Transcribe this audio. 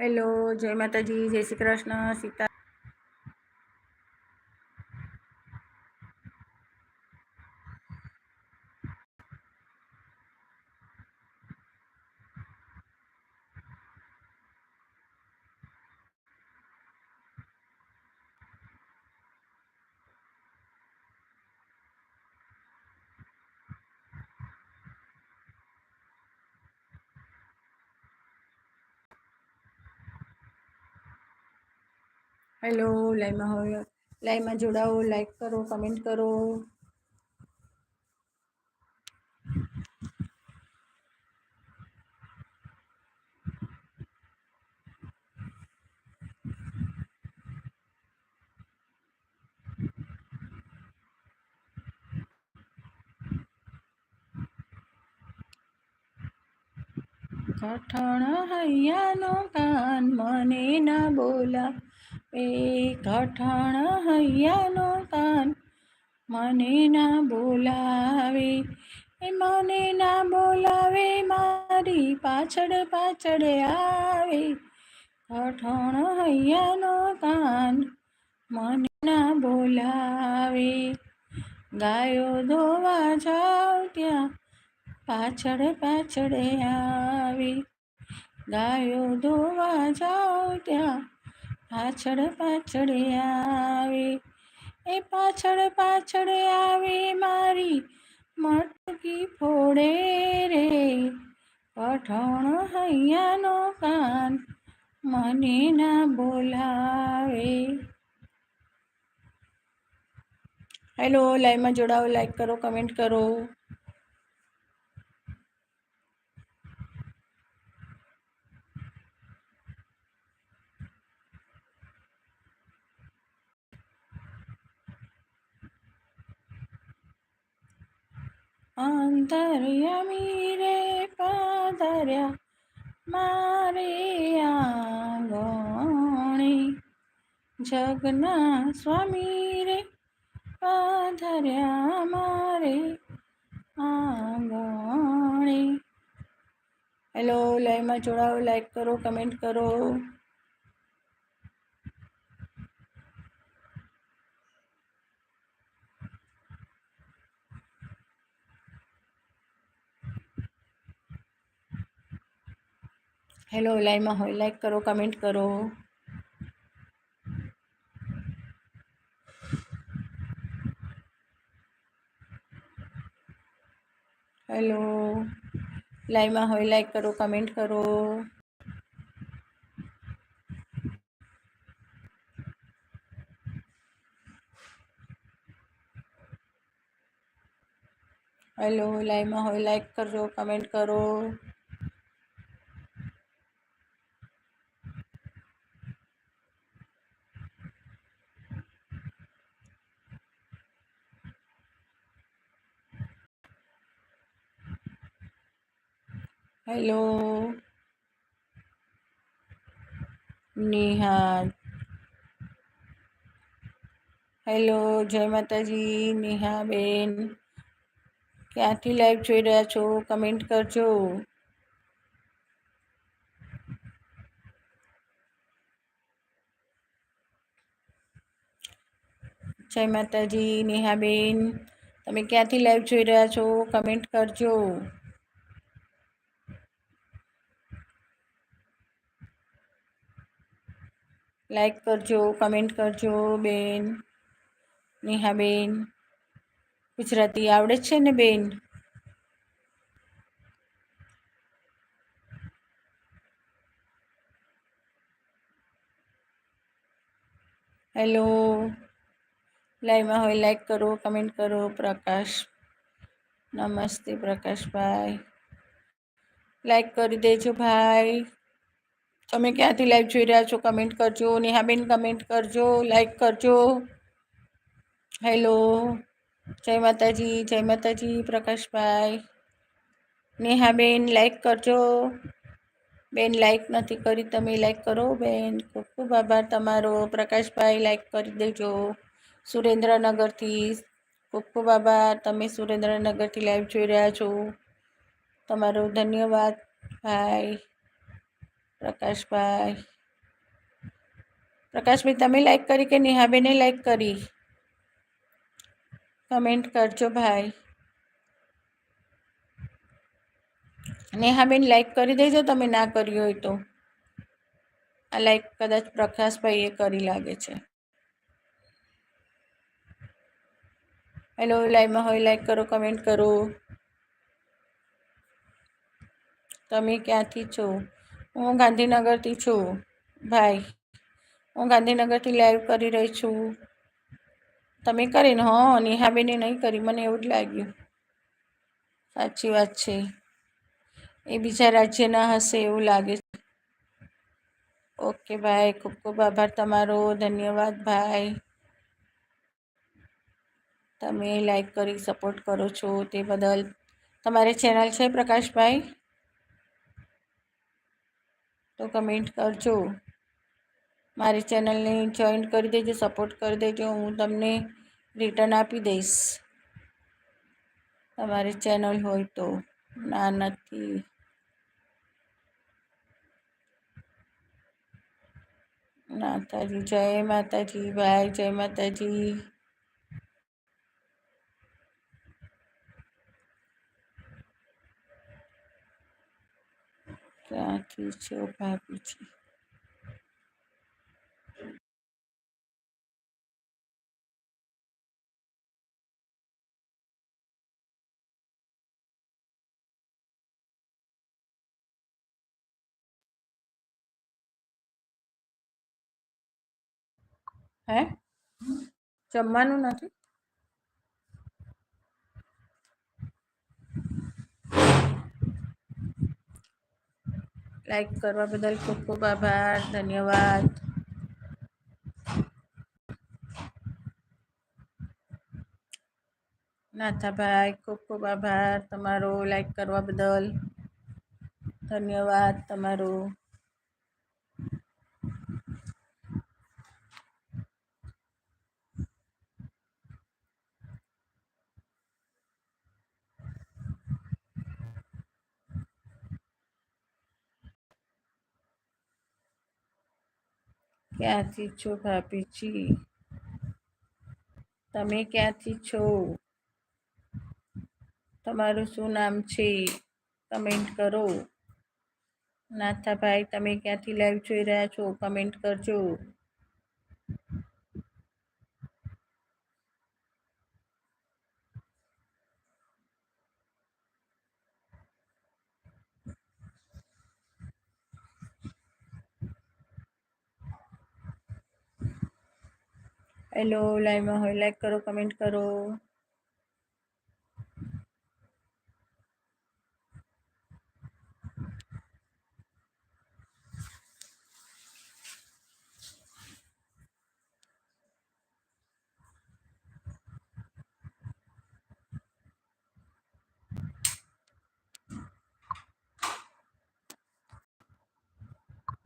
Hello જય માતાજી જય શ્રી કૃષ્ણ સીતા હેલો, લાઈવમાં હવે લાઈવમાં જોડાઓ લાઈક કરો કમેન્ટ કરો. કઠણ હૈયાનો કાન મને ના બોલા. એ કઠણ હૈયાનો કાન મને ના બોલાવે, એ મને ના બોલાવે, મારી પાછળ પાછળ આવે. કઠણ હૈયાનો કાન મને ના બોલાવે, ગાયો ધોવા જાવ ત્યાં પાછળ પાછળ આવી. ગાયો ધોવા જાઉં ત્યાં પાછળ પાછળ આવે, એ પાછળ પાછળ આવે મારી મટકી ફોડે રે. પઠણ હૈયાનો કાન મને ના બોલાવે. હેલો લાઈવમાં જોડાઓ લાઈક કરો કમેન્ટ કરો. અંતર્યમી રે પાદર્યા, મારે આંગણે. જગના સ્વામી રે પાધર્યા મારે આંગણે. હેલો, લાઈવમાં જોડાઓ, લાઈક કરો, કમેન્ટ કરો. હેલો લાઈવમાં હોય. લાઈક કરો કમેન્ટ કરો. હેલો લાઈવમાં હોય લાઈક કરો કમેન્ટ કરો. હેલો લાઈવમાં હોય લાઈક કરજો કમેન્ટ કરો. હેલો. નિહાલ. હેલો, જય માતાજી, નેહાબેન. ક્યાંથી લાઈવ જોઈ રહ્યા છો? કમેન્ટ કરજો. જય માતાજી, નેહાબેન. તમે ક્યાંથી લાઈવ જોઈ રહ્યા છો? કમેન્ટ કરજો. લાઈક કરજો, કમેન્ટ કરજો, બેન, નેહાબેન, ગુજરાતી આવડે છે ને બેન? હેલો, લાઈવમાં હોય લાઈક કરો, કમેન્ટ કરો, પ્રકાશ, નમસ્તે પ્રકાશભાઈ. લાઈક કરી દેજો ભાઈ. તમે ક્યાંથી લાઈવ જોઈ રહ્યા છો કમેન્ટ કરજો, નેહાબેન કમેન્ટ કરજો લાઈક કરજો. હેલો જય માતાજી જય માતાજી, પ્રકાશભાઈ. નેહાબેન લાઈક કરજો. બેન લાઈક નથી કરી, તમે લાઈક કરો. બેન, ખૂબ ખૂબ આભાર તમારો. પ્રકાશભાઈ લાઈક કરી દેજો. સુરેન્દ્રનગરથી ખૂબ ખૂબ આભાર. તમે સુરેન્દ્રનગરથી લાઈવ જોઈ રહ્યા છો. તમારો ધન્યવાદ. ભાઈ પ્રકાશભાઈ પ્રકાશભાઈ, તમે લાઈક કરી કે નેહાબેને લાઈક કરી. કમેન્ટ કરજો ભાઈ. નેહાબેન લાઈક કરી દેજો, તમે ના કરી હોય તો. આ લાઈક કદાચ પ્રકાશભાઈએ કરી લાગે છે. હેલો લાઈવમાં હોય લાઈક કરો કમેન્ટ કરો. તમે ક્યાંથી છો? હું ગાંધીનગરથી છું. ભાઈ, હું ગાંધીનગરથી લાઈવ કરી રહી છું. તમે કરીને હો, નેહાબેને નહીં કરી, મને એવું જ લાગ્યું. સાચી વાત છે. એ બીજા રાજ્યના હશે એવું લાગે છે. ઓકે ભાઈ, ખૂબ ખૂબ આભાર તમારો, ધન્યવાદ ભાઈ. તમે લાઈક કરી સપોર્ટ કરો છો તે બદલ. તમારી ચેનલ છે પ્રકાશભાઈ? તો કમેન્ટ કરજો. મારી ચેનલને જોઈન કરી દેજો સપોર્ટ કરી દેજો. હું તમને રિટર્ન આપી દઈશ. તમારી ચેનલ હોય તો. ના, નથી. માતાજી, જય માતાજી, ભાઈ, જય માતાજી. ક્યાંથી છે ભાભી છે હે? જમવાનું નથી? લાઈક કરવા બદલ ખૂબ ખૂબ આભાર. ધન્યવાદ. નાથાભાઈ, ખૂબ ખૂબ આભાર તમારો લાઈક કરવા બદલ. ધન્યવાદ તમારો. ક્યાંથી છો ભાભીજી? તમે ક્યાંથી છો? તમારું શું નામ છે? કમેન્ટ કરો. નાથાભાઈ, તમે ક્યાંથી લાઈવ જોઈ રહ્યા છો? કમેન્ટ કરજો. હેલો લાઈવમાં હોય લાઈક કરો કમેન્ટ કરો.